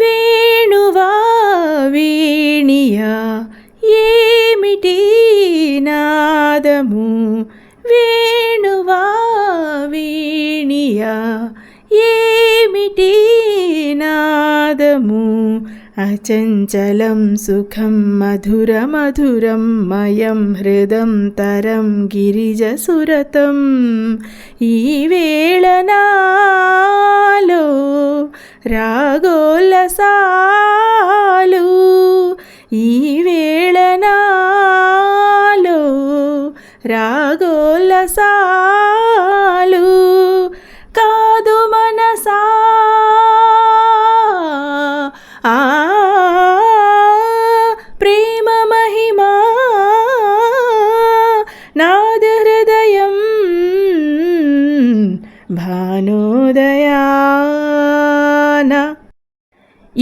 వేణువా వేణియా ఏమిటి నాదము? వేణువా వీణియా ఏమిటి నాదము? അചഞ്ചലം സുഖം മധുരമധുരം മയം ഹൃദം തരം ഗിരിജസുരതം. ഈ വേളനാലോ രാഗോലസാലു ഈ വേളനാലോ രാഗോലസാലൂ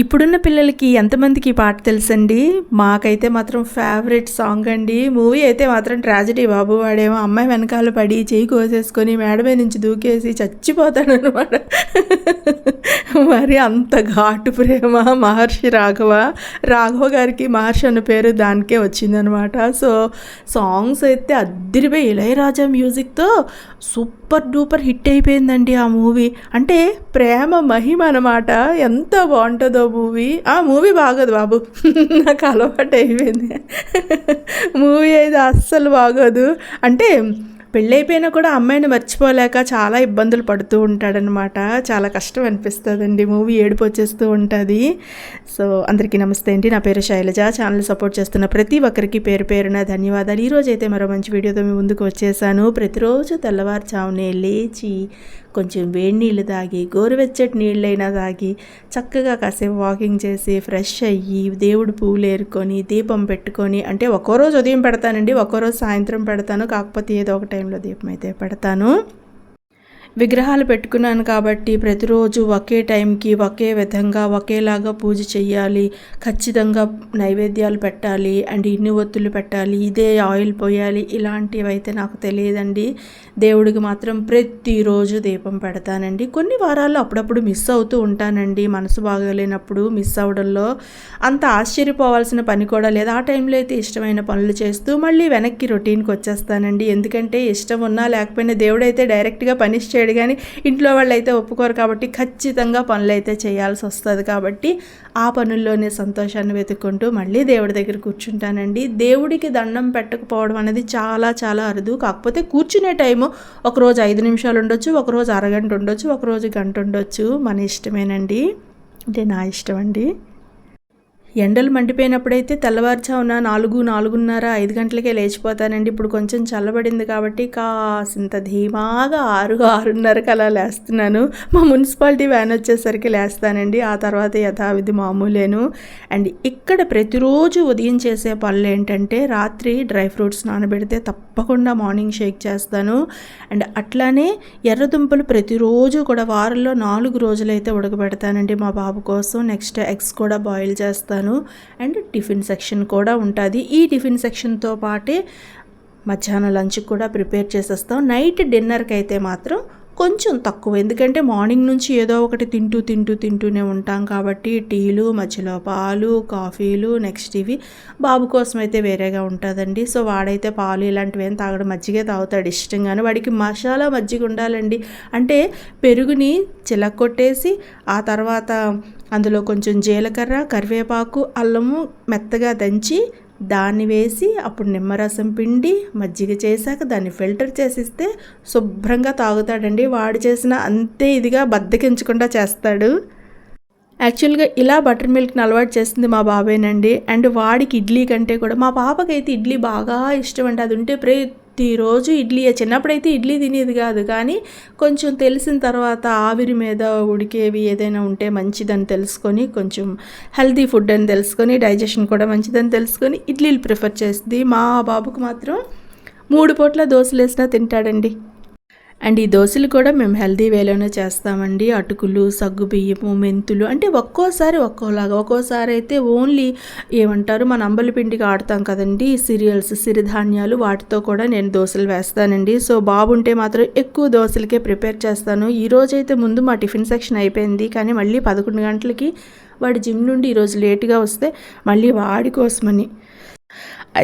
ఇప్పుడున్న పిల్లలకి ఎంతమందికి ఈ పాట తెలుసండి? మాకైతే మాత్రం ఫేవరెట్ సాంగ్ అండి. మూవీ అయితే మాత్రం ట్రాజడీ బాబు వాడేమో అమ్మాయి వెనకాల పడి చేయి కోసేసుకొని మేడమే నుంచి దూకేసి చచ్చిపోతాడు అనమాట మరి అంత ఘాటు ప్రేమ మహర్షి రాఘవ. రాఘవ గారికి మహర్షి అన్న పేరు దానికే వచ్చిందనమాట సో సాంగ్స్ అయితే అద్దరిపోయి ఇళయరాజా మ్యూజిక్తో సూపర్ సూపర్ డూపర్ హిట్ అయిపోయిందండి ఆ మూవీ. అంటే ప్రేమ మహిమ అనమాట ఎంత బాగుంటుందో మూవీ. ఆ మూవీ బాగోదు బాబు. నాకు అలవాటు అయిపోయింది. మూవీ అయితే అస్సలు బాగోదు. అంటే పెళ్ళైపోయినా కూడా అమ్మాయిని మర్చిపోలేక చాలా ఇబ్బందులు పడుతూ ఉంటాడనమాట. చాలా కష్టం అనిపిస్తుందండి. మూవీ ఏడుపు వచ్చేస్తూ ఉంటుంది. సో అందరికీ నమస్తే అండి. నా పేరు శైలజ. ఛానల్ సపోర్ట్ చేస్తున్న ప్రతి ఒక్కరికి పేరు పేరున ధన్యవాదాలు. ఈరోజు అయితే మరో మంచి వీడియోతో మీ ముందుకు వచ్చేసాను. ప్రతిరోజు తెల్లవారుజామునే లేచి కొంచెం వేడి నీళ్ళు తాగి గోరువెచ్చటి నీళ్ళైనా తాగి చక్కగా కాసేపు వాకింగ్ చేసి ఫ్రెష్ అయ్యి దేవుడు పూలు ఏరుకొని దీపం పెట్టుకొని అంటే ఒక్కో రోజు ఉదయం పెడతానండి ఒక్కో రోజు సాయంత్రం పెడతాను. కాకపోతే ఏదో ఒకటి టైంలో దీపం అయితే పెడతాను. విగ్రహాలు పెట్టుకున్నాను కాబట్టి ప్రతిరోజు ఒకే టైంకి ఒకే విధంగా ఒకేలాగా పూజ చేయాలి ఖచ్చితంగా నైవేద్యాలు పెట్టాలి అండ్ ఇన్ని ఒత్తులు పెట్టాలి ఇదే ఆయిల్ పోయాలి ఇలాంటివి అయితే నాకు తెలియదండి. దేవుడికి మాత్రం ప్రతిరోజు దీపం పెడతానండి. కొన్ని వారాల్లో అప్పుడప్పుడు మిస్ అవుతూ ఉంటానండి. మనసు బాగోలేనప్పుడు మిస్ అవడంలో అంత ఆశ్చర్యపోవాల్సిన పని కూడా లేదు. ఆ టైంలో అయితే ఇష్టమైన పనులు చేస్తూ మళ్ళీ వెనక్కి రొటీన్కి వచ్చేస్తానండి. ఎందుకంటే ఇష్టం ఉన్నా లేకపోయినా దేవుడైతే డైరెక్ట్గా పనిష్ చేయడం కానీ ఇంట్లో వాళ్ళు అయితే ఒప్పుకోరు కాబట్టి ఖచ్చితంగా పనులు అయితే చేయాల్సి వస్తుంది కాబట్టి ఆ పనుల్లోనే సంతోషాన్ని వెతుక్కుంటూ మళ్ళీ దేవుడి దగ్గర కూర్చుంటానండి. దేవుడికి దండం పెట్టకపోవడం అనేది చాలా చాలా అరుదు. కాకపోతే కూర్చునే టైము ఒకరోజు ఐదు నిమిషాలు ఉండొచ్చు ఒకరోజు అరగంట ఉండొచ్చు ఒకరోజు గంట ఉండొచ్చు. మన ఇష్టమేనండి. అంటే నా ఇష్టం అండి ఎండలు మండిపోయినప్పుడైతే తెల్లవారుజామున నాలుగు నాలుగున్నర ఐదు గంటలకే లేచిపోతానండి. ఇప్పుడు కొంచెం చల్లబడింది కాబట్టి కాసింత ధీమాగా ఆరు ఆరున్నరకు అలా లేస్తున్నాను. మా మున్సిపాలిటీ వ్యాన్ వచ్చేసరికి లేస్తానండి. ఆ తర్వాత యథావిధి మామూలేను. అండ్ ఇక్కడ ప్రతిరోజు ఉదయం చేసే పనులు ఏంటంటే రాత్రి డ్రై ఫ్రూట్స్ నానబెడితే తప్పకుండా మార్నింగ్ షేక్ చేస్తాను. అండ్ అట్లానే ఎర్రదుంపలు ప్రతిరోజు కూడా వారంలో నాలుగు రోజులైతే ఉడకబెడతానండి మా బాబు కోసం. నెక్స్ట్ ఎగ్స్ కూడా బాయిల్ చేస్తాను. అండ్ టిఫిన్ సెక్షన్ కూడా ఉంటుంది. ఈ టిఫిన్ సెక్షన్తో పాటే మధ్యాహ్నం లంచ్ కూడా ప్రిపేర్ చేసేస్తాం. నైట్ డిన్నర్కి అయితే మాత్రం కొంచెం తక్కువ. ఎందుకంటే మార్నింగ్ నుంచి ఏదో ఒకటి తింటూ తింటూ తింటూనే ఉంటాం కాబట్టి టీలు మధ్యలో పాలు కాఫీలు నెక్స్ట్ ఇవి బాబు కోసం అయితే వేరేగా ఉంటుందండి. సో వాడైతే పాలు ఇలాంటివి ఏం తాగడం. మజ్జిగే తాగుతాడు ఇష్టంగానే. వాడికి మసాలా మజ్జిగ ఉండాలండి. అంటే పెరుగుని చిలక్కొట్టేసి ఆ తర్వాత అందులో కొంచెం జీలకర్ర కరివేపాకు అల్లము మెత్తగా దంచి దాన్ని వేసి అప్పుడు నిమ్మరసం పిండి మజ్జిగ చేశాక దాన్ని ఫిల్టర్ చేసిస్తే శుభ్రంగా తాగుతాడండి. వాడు చేసిన అంతే ఇదిగా బద్దకించకుండా చేస్తాడు. యాక్చువల్గా ఇలా బటర్ మిల్క్ని అలవాటు చేస్తుంది మా బాబాయ్నండి అండ్ వాడికి ఇడ్లీ కంటే కూడా మా పాపకైతే ఇడ్లీ బాగా ఇష్టం అండి అది ఉంటే ప్రతిరోజు ఇడ్లీ. చిన్నప్పుడైతే ఇడ్లీ తినేది కాదు కానీ కొంచెం తెలిసిన తర్వాత ఆవిరి మీద ఉడికేవి ఏదైనా ఉంటే మంచిదని తెలుసుకొని కొంచెం హెల్తీ ఫుడ్ అని తెలుసుకొని డైజెషన్ కూడా మంచిదని తెలుసుకొని ఇడ్లీలు ప్రిఫర్ చేస్తుంది మా బాబుకు మాత్రం మూడు పూట్ల దోశలు వేసినా తింటాడండి. అండ్ ఈ దోశలు కూడా మేము హెల్దీ వేలోనే చేస్తామండి. అటుకులు సగ్గు బియ్యము మెంతులు అంటే ఒక్కోసారి ఒక్కోలాగా. ఒక్కోసారి అయితే ఓన్లీ ఏమంటారు మన అంబలి పిండికి ఆడతాం కదండి. సిరియల్స్ సిరిధాన్యాలు వాటితో కూడా నేను దోశలు వేస్తానండి. సో బాబుంటే మాత్రం ఎక్కువ దోశలకే ప్రిపేర్ చేస్తాను. ఈరోజు అయితే ముందు మా టిఫిన్ సెక్షన్ అయిపోయింది. కానీ మళ్ళీ పదకొండు గంటలకి వాడి జిమ్ నుండి ఈరోజు లేట్గా వస్తే మళ్ళీ వాడి కోసమని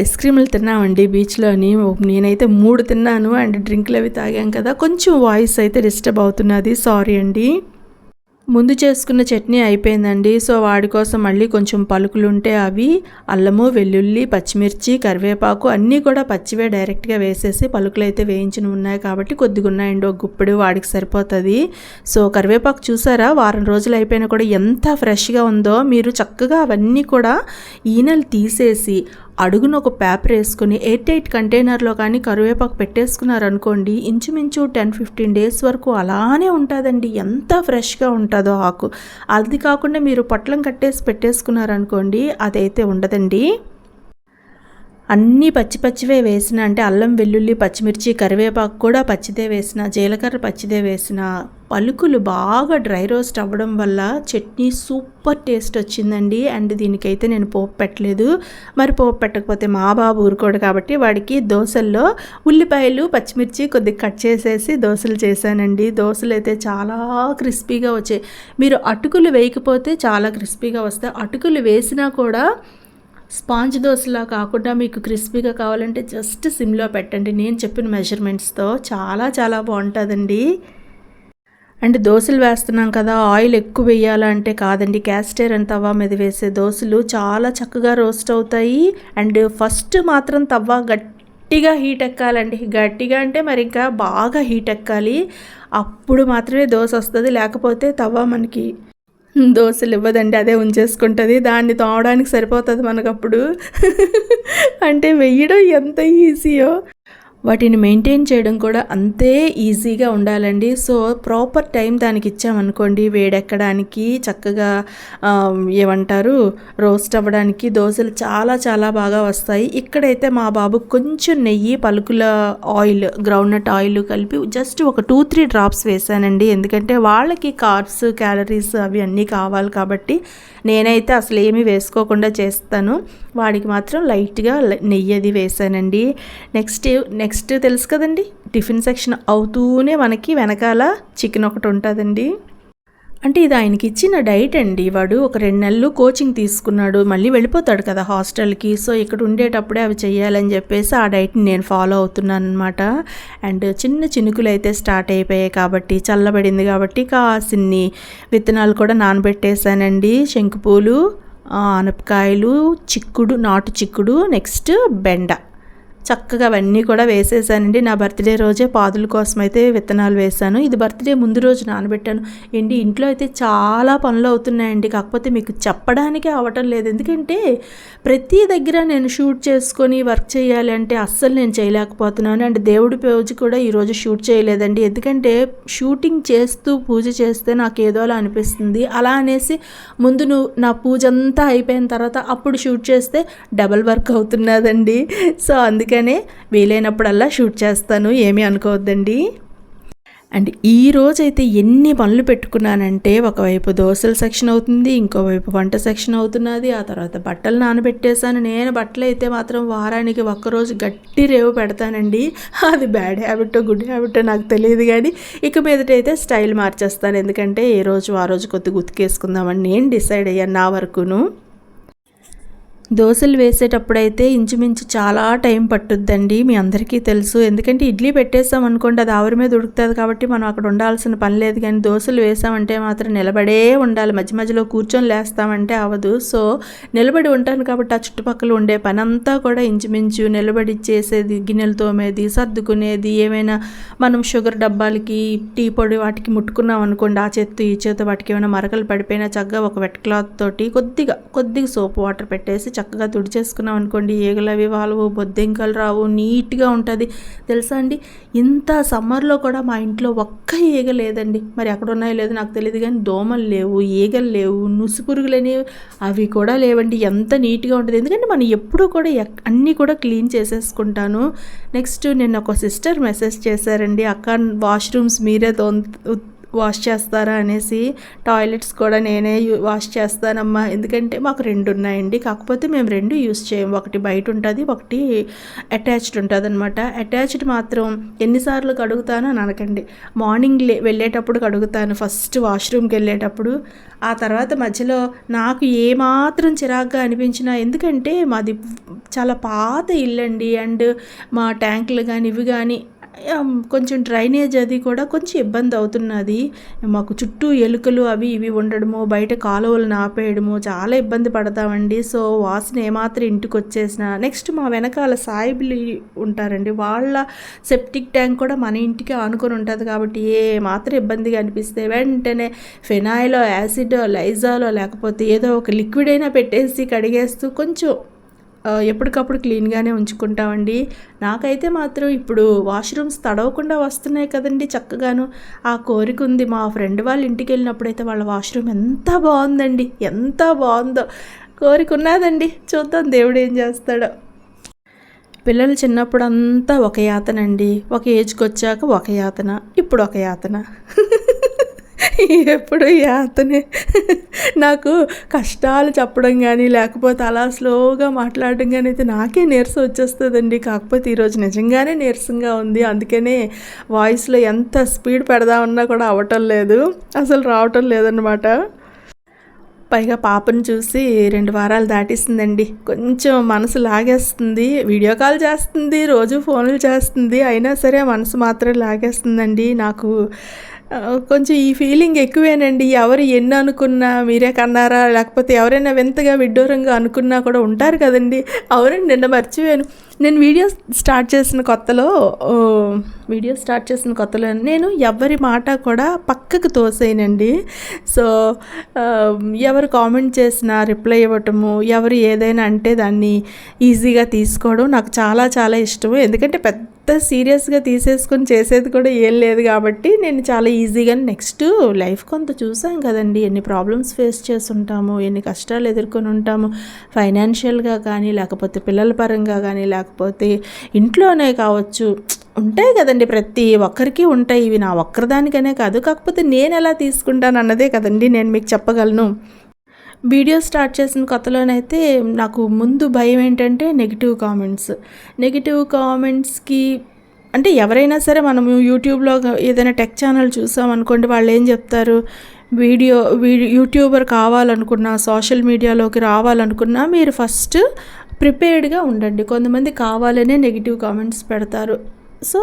ఐస్ క్రీములు తిన్నామండి బీచ్లోని. నేనైతే మూడు తిన్నాను అండ్ డ్రింక్లు అవి తాగాం కదా. కొంచెం వాయిస్ అయితే డిస్టర్బ్ అవుతున్నది. సారీ అండి. ముందు చేసుకున్న చట్నీ అయిపోయిందండి. సో వాడి కోసం మళ్ళీ కొంచెం పలుకులు ఉంటే అవి అల్లము వెల్లుల్లి పచ్చిమిర్చి కరివేపాకు అన్నీ కూడా పచ్చివే డైరెక్ట్గా వేసేసి పలుకులు అయితే వేయించిన ఉన్నాయి కాబట్టి కొద్దిగా ఉన్నాయండి. ఒక గుప్పెడు వాడికి సరిపోతుంది. సో కరివేపాకు చూసారా? వారం రోజులు అయిపోయినా కూడా ఎంత ఫ్రెష్గా ఉందో. మీరు చక్కగా అవన్నీ కూడా ఈనెలు తీసేసి అడుగున ఒక పేపర్ వేసుకుని ఎయిర్ టైట్ కంటైనర్లో కానీ కరివేపాకు పెట్టేసుకున్నారనుకోండి ఇంచుమించు టెన్ ఫిఫ్టీన్ డేస్ వరకు అలానే ఉంటుందండి. ఎంత ఫ్రెష్గా ఉంటుందో ఆకు. అది కాకుండా మీరు పొట్లం కట్టేసి పెట్టేసుకున్నారనుకోండి అదైతే ఉండదండి. అన్నీ పచ్చి పచ్చివే వేసిన అంటే అల్లం వెల్లుల్లి పచ్చిమిర్చి కరివేపాకు కూడా పచ్చిదే వేసిన జీలకర్ర పచ్చిదే వేసిన పలుకులు బాగా డ్రై రోస్ట్ అవ్వడం వల్ల చట్నీ సూపర్ టేస్ట్ వచ్చిందండి. అండ్ దీనికైతే నేను పోపు పెట్టలేదు. మరి పోపు పెట్టకపోతే మా బాబు ఊరుకోడు కాబట్టి వాడికి దోశల్లో ఉల్లిపాయలు పచ్చిమిర్చి కొద్దిగా కట్ చేసేసి దోశలు చేశానండి. దోశలు అయితే చాలా క్రిస్పీగా వచ్చాయి. మీరు అటుకులు వేయకపోతే చాలా క్రిస్పీగా వస్తాయి. అటుకులు వేసినా కూడా స్పాంజ్ దోశలా కాకుండా మీకు క్రిస్పీగా కావాలంటే జస్ట్ సిమ్లో పెట్టండి. నేను చెప్పిన మెజర్మెంట్స్తో చాలా చాలా బాగుంటుందండి. అండ్ దోశలు వేస్తున్నాం కదా ఆయిల్ ఎక్కువ వేయాలంటే కాదండి. క్యాస్టర్ అండ్ తవ్వ మీద వేసే దోశలు చాలా చక్కగా రోస్ట్ అవుతాయి. అండ్ ఫస్ట్ మాత్రం తవ్వ గట్టిగా హీట్ ఎక్కాలండి. గట్టిగా అంటే మరి ఇంకా బాగా హీట్ ఎక్కాలి. అప్పుడు మాత్రమే దోశ వస్తుంది. లేకపోతే తవ్వ మనకి దోశలు ఇవ్వదండి అదే ఉంచేసుకుంటుంది. దాన్ని తోవడానికి సరిపోతుంది మనకప్పుడు. అంటే వెయ్యడం ఎంత ఈజీయో వాటిని మెయింటైన్ చేయడం కూడా అంతే ఈజీగా ఉండాలండి. సో ప్రాపర్ టైం దానికి ఇచ్చామనుకోండి వేడెక్కడానికి చక్కగా ఏమంటారు రోస్ట్ అవ్వడానికి దోశలు చాలా చాలా బాగా వస్తాయి. ఇక్కడైతే మా బాబు కొంచెం నెయ్యి పలుకుల ఆయిల్ గ్రౌండ్నట్ ఆయిల్ కలిపి జస్ట్ ఒక టూ త్రీ డ్రాప్స్ వేసానండి. ఎందుకంటే వాళ్ళకి కార్బ్స్ క్యాలరీస్ అవి అన్నీ కావాలి కాబట్టి నేనైతే అసలు ఏమీ వేసుకోకుండా చేస్తాను. వాడికి మాత్రం లైట్గా నెయ్యి అది వేసానండి. నెక్స్ట్ నెక్స్ట్ తెలుసు కదండి? టిఫిన్ సెక్షన్ అవుతూనే మనకి వెనకాల చికెన్ ఒకటి ఉంటుందండి. అంటే ఇది ఆయనకి ఇచ్చిన డైట్ అండి. వాడు ఒక రెండు నెలలు కోచింగ్ తీసుకున్నాడు. మళ్ళీ వెళ్ళిపోతాడు కదా హాస్టల్కి. సో ఇక్కడ ఉండేటప్పుడే అవి చేయాలని చెప్పేసి ఆ డైట్ని నేను ఫాలో అవుతున్నాను అనమాట అండ్ చిన్న చినుకులు అయితే స్టార్ట్ అయిపోయాయి కాబట్టి చల్లబడింది కాబట్టి కాసిన్ని విత్తనాలు కూడా నానబెట్టేశానండి. శంకుపూలు ఆనపకాయలు చిక్కుడు నాటు చిక్కుడు నెక్స్ట్ బెండ. చక్కగా అవన్నీ కూడా వేసేసానండి. నా బర్త్డే రోజే పాదుల కోసం అయితే విత్తనాలు వేశాను. ఇది బర్త్డే ముందు రోజు నానబెట్టాను. ఏంటి ఇంట్లో అయితే చాలా పనులు అవుతున్నాయండి. కాకపోతే మీకు చెప్పడానికే అవటం లేదు. ఎందుకంటే ప్రతి దగ్గర నేను షూట్ చేసుకొని వర్క్ చేయాలి అంటే అస్సలు నేను చేయలేకపోతున్నాను. అండ్ దేవుడి రోజు కూడా ఈరోజు షూట్ చేయలేదండి. ఎందుకంటే షూటింగ్ చేస్తూ పూజ చేస్తే నాకు ఏదోలా అనిపిస్తుంది. అలా అనేసి ముందు నువ్వు నా పూజ అంతా అయిపోయిన తర్వాత అప్పుడు షూట్ చేస్తే డబల్ వర్క్ అవుతున్నదండి. సో అందుకే అందుకనే వీలైనప్పుడల్లా షూట్ చేస్తాను ఏమీ అనుకోవద్దండి. అండ్ ఈ రోజైతే ఎన్ని పనులు పెట్టుకున్నానంటే ఒకవైపు దోశల సెక్షన్ అవుతుంది ఇంకోవైపు వంట సెక్షన్ అవుతున్నది ఆ తర్వాత బట్టలు నానబెట్టేశాను. నేను బట్టలు అయితే మాత్రం వారానికి ఒక్కరోజు గట్టి రేవు పెడతానండి. అది బ్యాడ్ హ్యాబిట్ గుడ్ హ్యాబిట్ నాకు తెలియదు కానీ ఇక మీదటైతే స్టైల్ మార్చేస్తాను. ఎందుకంటే ఏ రోజు ఆ రోజు కొద్దిగా ఉతికేసుకుందామని నేను డిసైడ్ అయ్యాను నా వరకును. దోశలు వేసేటప్పుడైతే ఇంచుమించు చాలా టైం పట్టుద్దండి మీ అందరికీ తెలుసు. ఎందుకంటే ఇడ్లీ పెట్టేసాం అనుకోండి అది ఆవిరి మీద ఉడుకుతుంది కాబట్టి మనం అక్కడ ఉండాల్సిన పని లేదు. కానీ దోశలు వేసామంటే మాత్రం నిలబడే ఉండాలి. మధ్య మధ్యలో కూర్చొని లేస్తామంటే అవ్వదు. సో నిలబడి ఉంటాను కాబట్టి ఆ చుట్టుపక్కల ఉండే పని అంతా కూడా ఇంచుమించు నిలబడి చేసేది గిన్నెలు తోమేది సర్దుకునేది ఏమైనా మనం షుగర్ డబ్బాలకి టీ పొడి వాటికి ముట్టుకున్నాం అనుకోండి ఆ చేత్తో ఈ చేత్తో వాటికి ఏమైనా మరకలు పడిపోయినా చక్కగా ఒక వెట్ క్లాత్ తోటి కొద్దిగా కొద్దిగా సోప్ వాటర్ పెట్టేసి చక్కగా తుడిచేసుకున్నాం అనుకోండి ఈగలు అవి వాళ్ళవు బొద్దెంకలు రావు నీట్గా ఉంటుంది. తెలుసా అండి? ఇంత సమ్మర్లో కూడా మా ఇంట్లో ఒక్క ఈగ లేదండి. మరి ఎక్కడ ఉన్నాయో లేదో నాకు తెలియదు కానీ దోమలు లేవు ఈగలు లేవు నుసు పురుగులు అనేవి అవి కూడా లేవండి. ఎంత నీట్గా ఉంటుంది. ఎందుకంటే మనం ఎప్పుడూ కూడా ఎక్- అన్నీ కూడా క్లీన్ చేసేసుకుంటాను. నెక్స్ట్ నిన్న ఒక సిస్టర్ మెసేజ్ చేశారండి అక్క వాష్రూమ్స్ మీరే తో వాష్ చేస్తారా అనేసి టాయిలెట్స్ కూడా నేనే యూ- వాష్ చేస్తానమ్మా. ఎందుకంటే మాకు రెండు ఉన్నాయండి. కాకపోతే మేము రెండు యూస్ చేయం. ఒకటి బయట ఉంటుంది ఒకటి అటాచ్డ్ ఉంటుంది అనమాట అటాచ్డ్ మాత్రం ఎన్నిసార్లు కడుగుతానో అని అనకండి. మార్నింగ్ లే వెళ్ళేటప్పుడు కడుగుతాను. ఫస్ట్ వాష్రూమ్కి వెళ్ళేటప్పుడు. ఆ తర్వాత మధ్యలో నాకు ఏమాత్రం చిరాగ్గా అనిపించినా ఎందుకంటే మాది చాలా పాత ఇల్లండి. అండ్ మా ట్యాంకులు కానీ ఇవి కానీ కొంచెం డ్రైనేజ్ అది కూడా కొంచెం ఇబ్బంది అవుతున్నది. మాకు చుట్టూ ఎలుకలు అవి ఇవి ఉండడము బయట కాలువలు నాపేయడము చాలా ఇబ్బంది పడతామండి. సో వాసన ఏమాత్రం ఇంటికి వచ్చేసిన నెక్స్ట్ మా వెనకాల సాయిబులు ఉంటారండి. వాళ్ళ సెప్టిక్ ట్యాంక్ కూడా మన ఇంటికి ఆనుకొని ఉంటుంది కాబట్టి ఏ మాత్రం ఇబ్బందిగా అనిపిస్తే వెంటనే ఫెనాయిలో యాసిడో లైజాలో లేకపోతే ఏదో ఒక లిక్విడ్ అయినా పెట్టేసి కడిగేస్తూ కొంచెం ఎప్పటికప్పుడు క్లీన్గానే ఉంచుకుంటామండి. నాకైతే మాత్రం ఇప్పుడు వాష్రూమ్స్ తడవకుండా వస్తున్నాయి కదండి చక్కగాను. ఆ కోరిక ఉంది. మా ఫ్రెండ్ వాళ్ళ ఇంటికి వెళ్ళినప్పుడైతే వాళ్ళ వాష్రూమ్ ఎంత బాగుందండి. ఎంత బాగుందో. కోరిక ఉన్నదండి. చూద్దాం దేవుడు ఏం చేస్తాడో. పిల్లలు చిన్నప్పుడు అంతా ఒక యాతనండి. ఒక ఏజ్కి వచ్చాక ఒక యాతన. ఇప్పుడు ఒక యాతన. ఎప్పుడు యాతనే నాకు కష్టాలు చెప్పడం కానీ లేకపోతే అలా స్లోగా మాట్లాడడం కానీ అయితే నాకే నీరసం వచ్చేస్తుందండి. కాకపోతే ఈరోజు నిజంగానే నీరసంగా ఉంది. అందుకనే వాయిస్లో ఎంత స్పీడ్ పెడదామన్నా కూడా అవ్వటం లేదు. అసలు రావటం లేదన్నమాట. పైగా పాపను చూసి రెండు వారాలు దాటిస్తుందండి కొంచెం మనసు లాగేస్తుంది. వీడియో కాల్ చేస్తుంది. రోజు ఫోన్లు చేస్తుంది. అయినా సరే మనసు మాత్రం లాగేస్తుందండి. నాకు కొంచెం ఈ ఫీలింగ్ ఎక్కువేనండి. ఎవరు ఎన్ని అనుకున్నా మీరే కన్నారా? లేకపోతే ఎవరైనా వింతగా విడ్డూరంగా అనుకున్నా కూడా ఉంటారు కదండి. అవునండి నిన్న మర్చిపోయాను. నేను వీడియో స్టార్ట్ చేసిన కొత్తలో వీడియో స్టార్ట్ చేసిన కొత్తలో నేను ఎవరి మాట కూడా పక్కకు తోసేయనండి సో ఎవరు కామెంట్ చేసినా రిప్లై ఇవ్వటము ఎవరు ఏదైనా అంటే దాన్ని ఈజీగా తీసుకోవడం నాకు చాలా చాలా ఇష్టము. ఎందుకంటే పెద్ద సీరియస్గా తీసేసుకొని చేసేది కూడా ఏం లేదు కాబట్టి నేను చాలా ఈజీగా నెక్స్ట్ లైఫ్ కొంత చూసాం కదండి. ఎన్ని ప్రాబ్లమ్స్ ఫేస్ చేసి ఉంటాము ఎన్ని కష్టాలు ఎదుర్కొని ఉంటాము. ఫైనాన్షియల్గా కానీ లేకపోతే పిల్లల పరంగా కానీ లేకపోతే ఇంట్లోనే కావచ్చు. ఉంటాయి కదండి ప్రతి ఒక్కరికి ఉంటాయి. ఇవి నా ఒక్కరిదానికనే కాదు. కాకపోతే నేను ఎలా తీసుకుంటాను అన్నదే కదండి నేను మీకు చెప్పగలను. వీడియో స్టార్ట్ చేసిన కొత్తలోనైతే నాకు ముందు భయం ఏంటంటే నెగిటివ్ కామెంట్స్. నెగిటివ్ కామెంట్స్కి అంటే ఎవరైనా సరే మనము యూట్యూబ్లో ఏదైనా టెక్ ఛానల్ చూసామనుకోండి వాళ్ళు ఏం చెప్తారు? వీడియో వీడియో యూట్యూబర్ కావాలనుకున్నా సోషల్ మీడియాలోకి రావాలనుకున్నా మీరు ఫస్ట్ ప్రిపేర్డ్గా ఉండండి. కొంతమంది కావాలనే నెగిటివ్ కామెంట్స్ పెడతారు. సో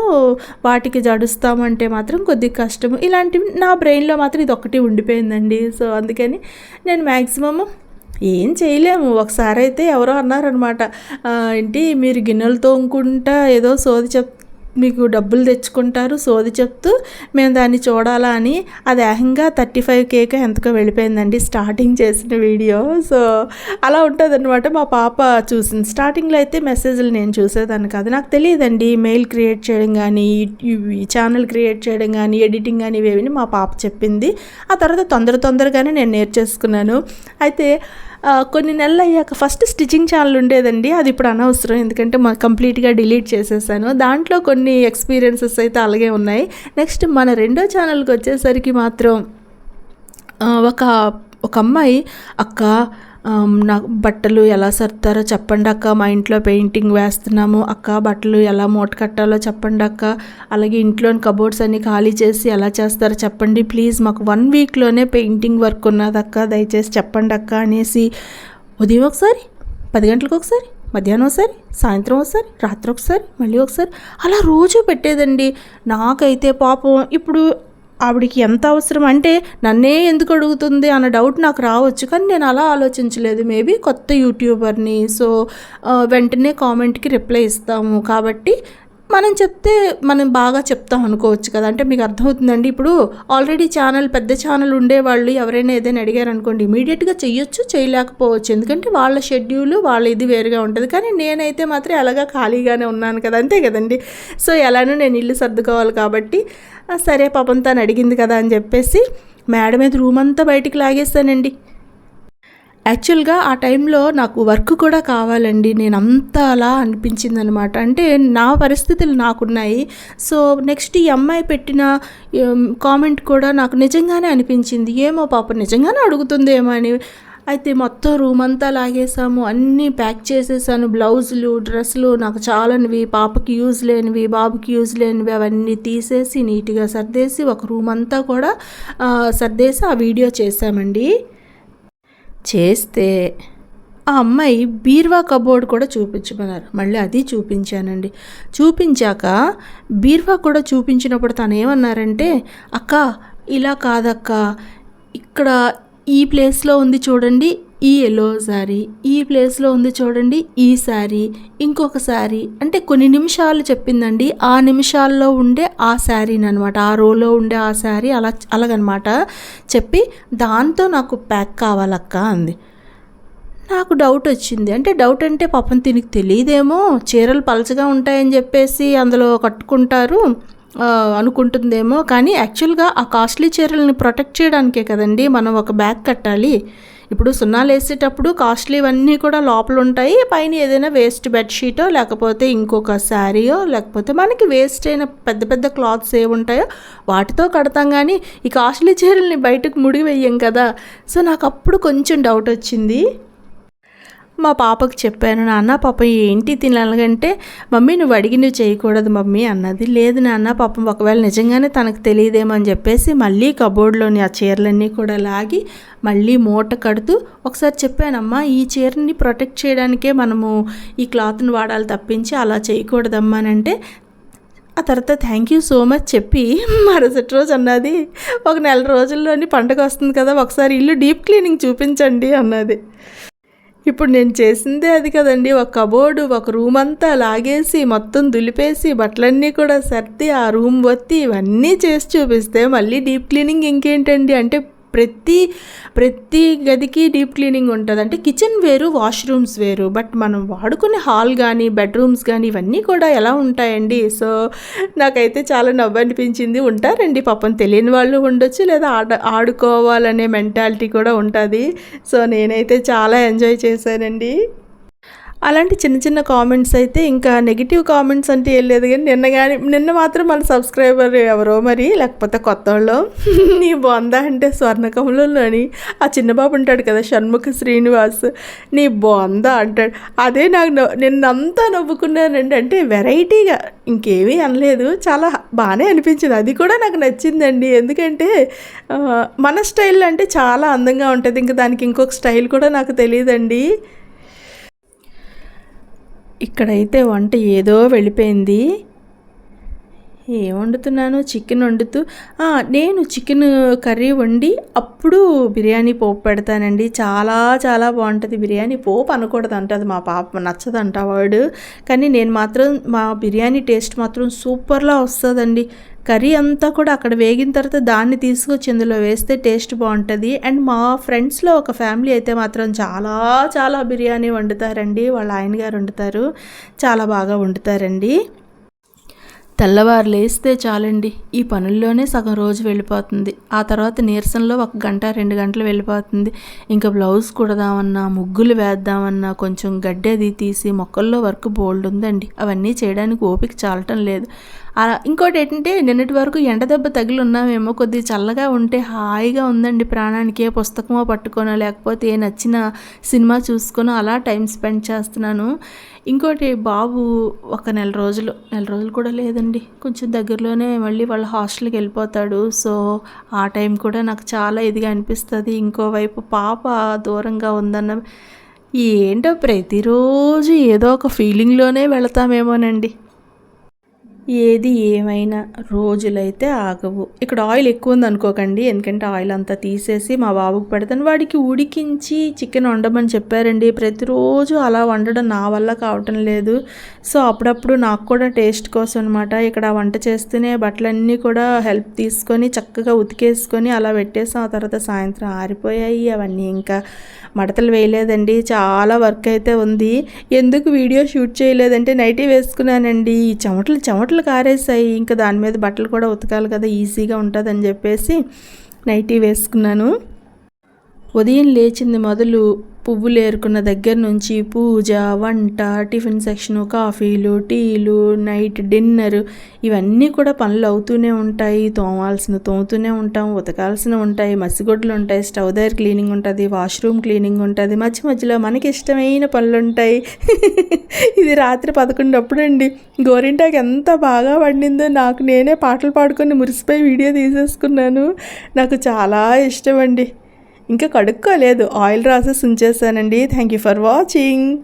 వాటికి జడుస్తామంటే మాత్రం కొద్దిగా కష్టము. ఇలాంటివి నా బ్రెయిన్లో మాత్రం ఇది ఒకటి ఉండిపోయిందండి. సో అందుకని నేను మ్యాక్సిమమ్ ఏం చేయలేము. ఒకసారి అయితే ఎవరో అన్నారనమాట ఏంటి మీరు గిన్నెలు తోముకుంటా ఏదో సోది చెప్ మీకు డబ్బులు తెచ్చుకుంటారు సోది చెప్తూ మేము దాన్ని చూడాలా అని అది ఏకంగా థర్టీ ఫైవ్ కేక్ ఎంతకో వెళ్ళిపోయిందండి స్టార్టింగ్ చేసిన వీడియో. సో అలా ఉంటుంది అనమాట మా పాప చూసింది. స్టార్టింగ్లో అయితే మెసేజ్లు నేను చూసేదాన్ని కాదు. నాకు తెలియదండి మెయిల్ క్రియేట్ చేయడం కానీ ఛానల్ క్రియేట్ చేయడం కానీ ఎడిటింగ్ కానీ ఇవేవి మా పాప చెప్పింది. ఆ తర్వాత తొందర తొందరగానే నేను నేర్చేసుకున్నాను. అయితే కొన్ని నెలలు అయ్యాక ఫస్ట్ స్టిచ్చింగ్ ఛానల్ ఉండేదండి. అది ఇప్పుడు అనవసరం. ఎందుకంటే మా కంప్లీట్గా డిలీట్ చేసేసాను. దాంట్లో కొన్ని ఎక్స్పీరియన్సెస్ అయితే అలాగే ఉన్నాయి. నెక్స్ట్ మన రెండో ఛానల్కి వచ్చేసరికి మాత్రం ఒక ఒక అమ్మాయి అక్క నాకు బట్టలు ఎలా సర్తారో చెప్పండి అక్క. మా ఇంట్లో పెయింటింగ్ వేస్తున్నాము అక్క. బట్టలు ఎలా మూట కట్టాలో చెప్పండి అక్క. అలాగే ఇంట్లోని కబోర్డ్స్ అన్ని ఖాళీ చేసి ఎలా చేస్తారో చెప్పండి. ప్లీజ్ మాకు వన్ వీక్లోనే పెయింటింగ్ వర్క్ ఉన్నది అక్క. దయచేసి చెప్పండి అక్క అనేసి ఉదయం ఒకసారి పది గంటలకు ఒకసారి మధ్యాహ్నం ఒకసారి సాయంత్రం ఒకసారి రాత్రి ఒకసారి మళ్ళీ ఒకసారి అలా రోజు పెట్టేదండి. నాకైతే పాపం ఇప్పుడు ఆవిడికి ఎంత అవసరం? అంటే నన్నే ఎందుకు అడుగుతుంది అన్న డౌట్ నాకు రావచ్చు కానీ నేను అలా ఆలోచించలేదు. మేబీ కొత్త యూట్యూబర్ని సో వెంటనే కామెంట్కి రిప్లై ఇస్తాము. కాబట్టి మనం చెప్తే మనం బాగా చెప్తాం అనుకోవచ్చు కదా. అంటే మీకు అర్థమవుతుందండి. ఇప్పుడు ఆల్రెడీ ఛానల్ పెద్ద ఛానల్ ఉండేవాళ్ళు ఎవరైనా ఏదైనా అడిగారు అనుకోండి ఇమీడియట్గా చెయ్యొచ్చు చేయలేకపోవచ్చు. ఎందుకంటే వాళ్ళ షెడ్యూల్ వాళ్ళ ఇది వేరుగా ఉంటుంది. కానీ నేనైతే మాత్రం ఎలాగా ఖాళీగానే ఉన్నాను కదా. అంతే కదండి. సో ఎలానో నేను ఇల్లు సర్దుకోవాలి కాబట్టి సరే పాపం తను అడిగింది కదా అని చెప్పేసి మేడ మీద రూమ్ అంతా బయటికి లాగేస్తానండి యాక్చువల్గా ఆ టైంలో నాకు వర్క్ కూడా కావాలండి. నేను అంతా అలా అనిపించింది అనమాట అంటే నా పరిస్థితులు నాకున్నాయి. సో నెక్స్ట్ ఈ అమ్మాయి పెట్టిన కామెంట్ కూడా నాకు నిజంగానే అనిపించింది. ఏమో పాప నిజంగానే అడుగుతుందేమో అని. అయితే మొత్తం రూమ్ అంతా లాగేసాము అన్నీ ప్యాక్ చేసేసాను. బ్లౌజులు డ్రెస్సులు నాకు చాలనివి. పాపకి యూజ్ లేనివి బాబుకి యూజ్ లేనివి అవన్నీ తీసేసి నీట్గా సర్దేసి ఒక రూమ్ అంతా కూడా సర్దేసి ఆ వీడియో చేశామండి. చేస్తే ఆ అమ్మాయి బీర్వా కబోర్డ్ కూడా చూపించమన్నారు. మళ్ళీ అది చూపించానండి. చూపించాక బీర్వా కూడా చూపించినప్పుడు తను ఏమన్నారంటే అక్క ఇలా కాదక్క. ఇక్కడ ఈ ప్లేస్లో ఉంది చూడండి ఈ ఎల్లో శారీ ఈ ప్లేస్లో ఉంది చూడండి ఈ శారీ ఇంకొక శారీ అంటే కొన్ని నిమిషాలు చెప్పిందండి ఆ నిమిషాల్లో ఉండే ఆ శారీని అనమాట ఆ రోలో ఉండే ఆ శారీ అలా అలాగనమాట. చెప్పి దాంతో నాకు ప్యాక్ కావాలక్క అంది. నాకు డౌట్ వచ్చింది. అంటే డౌట్ అంటే పాపం తినికి తెలియదేమో చీరలు పలచగా ఉంటాయని చెప్పేసి అందులో కట్టుకుంటారు అనుకుంటుందేమో. కానీ యాక్చువల్గా ఆ కాస్ట్లీ చీరల్ని ప్రొటెక్ట్ చేయడానికే కదండి మనం ఒక బ్యాగ్ కట్టాలి. ఇప్పుడు సున్నాలు వేసేటప్పుడు కాస్ట్లీవన్నీ కూడా లోపల ఉంటాయి. పైన ఏదైనా వేస్ట్ బెడ్షీటో లేకపోతే ఇంకొక శారీయో లేకపోతే మనకి వేస్ట్ అయిన పెద్ద పెద్ద క్లాత్స్ ఏ ఉంటాయో వాటితో కడతాం కానీ ఈ కాస్ట్లీ చీరల్ని బయటకు ముడివేయం కదా. సో నాకు అప్పుడు కొంచెం డౌట్ వచ్చింది. మా పాపకు చెప్పాను నాన్న పాప ఏంటి తినాలంటే మమ్మీ నువ్వు అడిగి నువ్వు చేయకూడదు మమ్మీ అన్నది. లేదు నాన్న పాపం ఒకవేళ నిజంగానే తనకు తెలియదేమో అని చెప్పేసి మళ్ళీ కబోర్డ్లోని ఆ చీరలన్నీ కూడా లాగి మళ్ళీ మూట కడుతూ ఒకసారి చెప్పానమ్మా ఈ చీరని ప్రొటెక్ట్ చేయడానికే మనము ఈ క్లాత్ని వాడాలి తప్పించి అలా చేయకూడదమ్మా అని అంటే ఆ తర్వాత థ్యాంక్ యూ సో మచ్ చెప్పి మరుసటి రోజు అన్నది. ఒక నెల రోజుల్లోని పండుగ వస్తుంది కదా ఒకసారి ఇల్లు డీప్ క్లీనింగ్ చూపించండి అన్నది. ఇప్పుడు నేను చేసిందే అది కదండి. ఒక కబోర్డు ఒక రూమ్ అంతా లాగేసి మొత్తం దులిపేసి బట్టలన్నీ కూడా సర్ది ఆ రూమ్ వత్తి ఇవన్నీ చేసి చూపిస్తే మళ్ళీ డీప్ క్లీనింగ్ ఇంకేంటండి? అంటే ప్రతి ప్రతి గదికి డీప్ క్లీనింగ్ ఉంటుంది. అంటే కిచెన్ వేరు వాష్రూమ్స్ వేరు బట్ మనం వాడుకునే హాల్ కానీ బెడ్రూమ్స్ కానీ ఇవన్నీ కూడా ఎలా ఉంటాయండి? సో నాకైతే చాలా నవ్వు అనిపించింది ఉంటారండి పాపం తెలియని వాళ్ళు ఉండొచ్చు లేదా ఆడ ఆడుకోవాలనే మెంటాలిటీ కూడా ఉంటుంది. సో నేనైతే చాలా ఎంజాయ్ చేశానండి. అలాంటి చిన్న చిన్న కామెంట్స్ అయితే ఇంకా నెగిటివ్ కామెంట్స్ అంటే ఏం లేదు కానీ నిన్న కానీ నిన్న మాత్రం మన సబ్స్క్రైబర్ ఎవరో మరి లేకపోతే కొత్త వాళ్ళు నీ బొందా అంటే స్వర్ణకమలంలోని ఆ చిన్న బాబు ఉంటాడు కదా షణ్ముఖ శ్రీనివాస్ నీ బొందా అంటాడు. అదే నాకు నవ్వు- నిన్నంతా నవ్వుకున్నానండి. అంటే వెరైటీగా ఇంకేమీ అనలేదు. చాలా బాగానే అనిపించింది. అది కూడా నాకు నచ్చిందండి. ఎందుకంటే మన స్టైల్ అంటే చాలా అందంగా ఉంటుంది. ఇంకా దానికి ఇంకొక స్టైల్ కూడా నాకు తెలియదండి. ఇక్కడైతే వంట ఏదో వెళ్ళిపోయింది. ఏం వండుతున్నాను? చికెన్ వండుతూ నేను చికెన్ కర్రీ వండి అప్పుడు బిర్యానీ పోపు పెడతానండి. చాలా చాలా బాగుంటుంది బిర్యానీ. పోపు అనకూడదు అంటది మా పాప నచ్చదంట వర్డ్ కానీ నేను మాత్రం మా బిర్యానీ టేస్ట్ మాత్రం సూపర్లా వస్తుందండి. కర్రీ అంతా కూడా అక్కడ వేగిన తర్వాత దాన్ని తీసుకొచ్చి ఇందులో వేస్తే టేస్ట్ బాగుంటుంది. అండ్ మా ఫ్రెండ్స్లో ఒక ఫ్యామిలీ అయితే మాత్రం చాలా చాలా బిర్యానీ వండుతారండి. వాళ్ళ ఆయన గారు వండుతారు. చాలా బాగా వండుతారండి. తెల్లవారు లేస్తే చాలండి. ఈ పనుల్లోనే సగం రోజు వెళ్ళిపోతుంది. ఆ తర్వాత నీరసంలో ఒక గంట రెండు గంటలు వెళ్ళిపోతుంది. ఇంకా బ్లౌజ్ కుడదామన్నా ముగ్గులు వేద్దామన్నా కొంచెం గడ్డి అది తీసి మొక్కల్లో వర్క్ బోల్డ్ ఉందండి. అవన్నీ చేయడానికి ఓపిక చాలటం లేదు. ఇంకోటి ఏంటంటే నిన్నటి వరకు ఎండ దెబ్బ తగిలి ఉన్నామేమో కొద్దిగా చల్లగా ఉంటే హాయిగా ఉందండి ప్రాణానికి ఏ పుస్తకమో పట్టుకోనో లేకపోతే ఏ నచ్చిన సినిమా చూసుకునో అలా టైం స్పెండ్ చేస్తున్నాను. ఇంకోటి బాబు ఒక నెల రోజులు నెల రోజులు కూడా లేదండి. కొంచెం దగ్గరలోనే మళ్ళీ వాళ్ళ హాస్టల్కి వెళ్ళిపోతాడు. సో ఆ టైం కూడా నాకు చాలా ఇదిగా అనిపిస్తుంది. ఇంకోవైపు పాప దూరంగా ఉందన్న ఏంటో ప్రతిరోజు ఏదో ఒక ఫీలింగ్లోనే వెళతామేమోనండి. ఏది ఏమైనా రోజులైతే ఆగవు. ఇక్కడ ఆయిల్ ఎక్కువ ఉంది అనుకోకండి. ఎందుకంటే ఆయిల్ అంతా తీసేసి మా బాబుకి పెడతాను. వాడికి ఉడికించి చికెన్ వండమని చెప్పారండి. ప్రతిరోజు అలా వండడం నా వల్ల కావటం లేదు. సో అప్పుడప్పుడు నాకు కూడా టేస్ట్ కోసం అనమాట ఇక్కడ వంట చేస్తూనే బట్టలన్నీ కూడా హెల్ప్ తీసుకొని చక్కగా ఉతికేసుకొని అలా పెట్టేసాం ఆ తర్వాత సాయంత్రం ఆరిపోయాయి. అవన్నీ ఇంకా మడతలు వేయలేదండి. చాలా వర్క్ అయితే ఉంది. ఎందుకు వీడియో షూట్ చేయలేదంటే నైటీ వేసుకున్నానండి. ఈ చెమటలు చెమటలు బట్టలు కారేసాయి ఇంకా దాని మీద బట్టలు కూడా ఉతకాలి కదా ఈజీగా ఉంటుందని చెప్పేసి నైటీ వేసుకున్నాను. ఉదయం లేచింది మొదలు పువ్వులు ఏరుకున్న దగ్గర నుంచి పూజ వంట టిఫిన్ సెక్షను కాఫీలు టీలు నైట్ డిన్నర్ ఇవన్నీ కూడా పనులు అవుతూనే ఉంటాయి. తోమాల్సిన తోముతూనే ఉంటాం. ఉతకాల్సిన ఉంటాయి. మసిగొడ్లు ఉంటాయి. స్టవ్ దగ్గర క్లీనింగ్ ఉంటుంది. వాష్రూమ్ క్లీనింగ్ ఉంటుంది. మధ్య మధ్యలో మనకి ఇష్టమైన పనులు ఉంటాయి. ఇది రాత్రి పదకొండు అప్పుడండి గోరింటాకి ఎంత బాగా పండిందో నాకు నేనే పాటలు పాడుకొని మురిసిపోయి వీడియో తీసేసుకున్నాను. నాకు చాలా ఇష్టం అండి ఇంకా కడుక్కోలేదు. ఆయిల్ రాసేసి ఉంచేసానండి థ్యాంక్ యూ ఫర్ వాచింగ్